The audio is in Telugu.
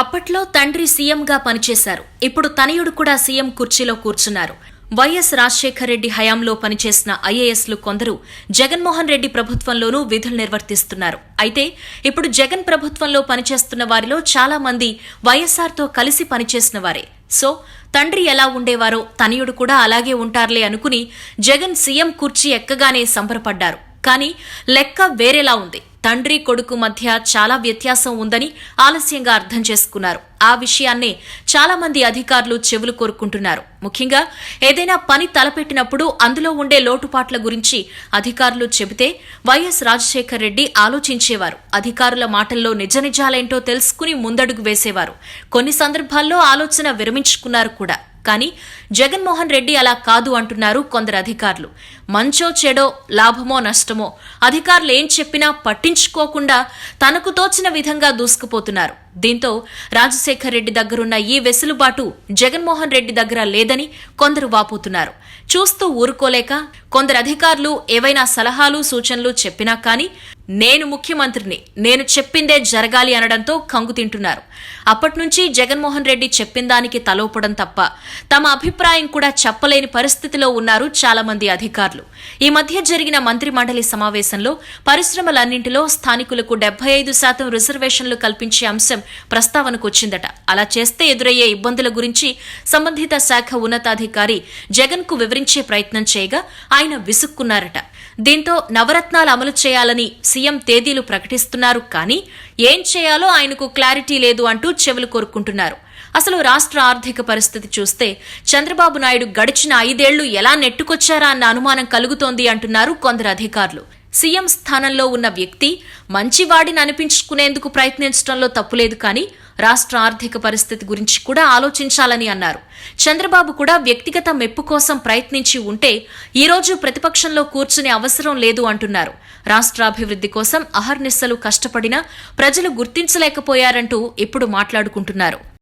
అప్పట్లో తండ్రి సీఎంగా పనిచేశారు. ఇప్పుడు తనయుడు కూడా సీఎం కుర్చీలో కూర్చున్నారు. వైఎస్ రాజశేఖర రెడ్డి హయాంలో పనిచేసిన ఐఏఎస్లు కొందరు జగన్మోహన్ రెడ్డి ప్రభుత్వంలోనూ విధులు నిర్వర్తిస్తున్నారు. అయితే ఇప్పుడు జగన్ ప్రభుత్వంలో పనిచేస్తున్న వారిలో చాలా మంది వైఎస్ఆర్తో కలిసి పనిచేసిన వారే. సో తండ్రి ఎలా ఉండేవారో తనయుడు కూడా అలాగే ఉంటారులే అనుకుని జగన్ సీఎం కుర్చీ ఎక్కగానే సంబరపడ్డారు. కానీ లెక్క వేరేలా ఉంది. తండ్రి కొడుకు మధ్య చాలా వ్యత్యాసం ఉందని ఆలస్యంగా అర్థం చేసుకున్నారు. ఆ విషయాన్నే చాలా మంది అధికారులు చెవులు కోరుకుంటున్నారు ముఖ్యంగా ఏదైనా పని తలపెట్టినప్పుడు అందులో ఉండే లోటుపాట్ల గురించి అధికారులు చెబితే వైఎస్ రాజశేఖర్ రెడ్డి ఆలోచించేవారు. అధికారుల మాటల్లో నిజ నిజాలేంటో తెలుసుకుని ముందడుగు వేసేవారు. కొన్ని సందర్భాల్లో ఆలోచన విరమించుకున్నారు కూడా. కానీ జగన్మోహన్ రెడ్డి అలా కాదు అంటున్నారు కొందరు అధికారులు. మంచో చెడో లాభమో నష్టమో అధికారులు ఏం చెప్పినా పట్టించుకోకుండా తనకు తోచిన విధంగా దూసుకుపోతున్నారు. దీంతో రాజశేఖర్ రెడ్డి దగ్గరున్న ఈ వెసులుబాటు జగన్మోహన్ రెడ్డి దగ్గర లేదని కొందరు వాపోతున్నారు. చూస్తూ ఊరుకోలేక కొందరు అధికారులు ఏవైనా సలహాలు సూచనలు చెప్పినా కానీ నేను ముఖ్యమంత్రిని నేను చెప్పిందే జరగాలి అనడంతో కంగు తింటున్నారు. అప్పటినుంచి జగన్మోహన్ రెడ్డి చెప్పిన దానికి తలోపడం తప్ప తమ అభిప్రాయం కూడా చెప్పలేని పరిస్థితిలో ఉన్నారు చాలా మంది అధికారులు. ఈ మధ్య జరిగిన మంత్రి మండలి సమావేశంలో పరిశ్రమలన్నింటిలో స్థానికులకు డెబ్బై ఐదు శాతం రిజర్వేషన్లు కల్పించే అంశం ప్రస్తావనకు వచ్చిందట. అలా చేస్తే ఎదురయ్యే ఇబ్బందుల గురించి సంబంధిత శాఖ ఉన్నతాధికారి జగన్కు వివరించే ప్రయత్నం చేయగా ఆయన విసుక్కున్నారట. దీంతో నవరత్నాలు అమలు చేయాలని సీఎం తేదీలు ప్రకటిస్తున్నారు. కానీ ఏం చేయాలో ఆయనకు క్లారిటీ లేదు అంటూ చెవులు కోరుకుంటున్నారు అసలు రాష్ట్ర ఆర్థిక పరిస్థితి చూస్తే చంద్రబాబు నాయుడు గడిచిన ఐదేళ్ళు ఎలా నెట్టుకొచ్చారా అన్న అనుమానం కలుగుతోంది అంటున్నారు కొందరు అధికారులు. సీఎం స్థానంలో ఉన్న వ్యక్తి మంచివాడిని అనిపించుకునేందుకు ప్రయత్నించడంలో తప్పులేదు కానీ రాష్ట్ర ఆర్థిక పరిస్థితి గురించి కూడా ఆలోచించాలని అన్నారు. చంద్రబాబు కూడా వ్యక్తిగత మెప్పు కోసం ప్రయత్నించి ఉంటే ఈ రోజు ప్రతిపక్షంలో కూర్చునే అవసరం లేదు అంటున్నారు. రాష్ట్రాభివృద్ధి కోసం అహర్నిశలు కష్టపడినా ప్రజలు గుర్తించలేకపోయారంటూ ఇప్పుడు మాట్లాడుకుంటున్నారు.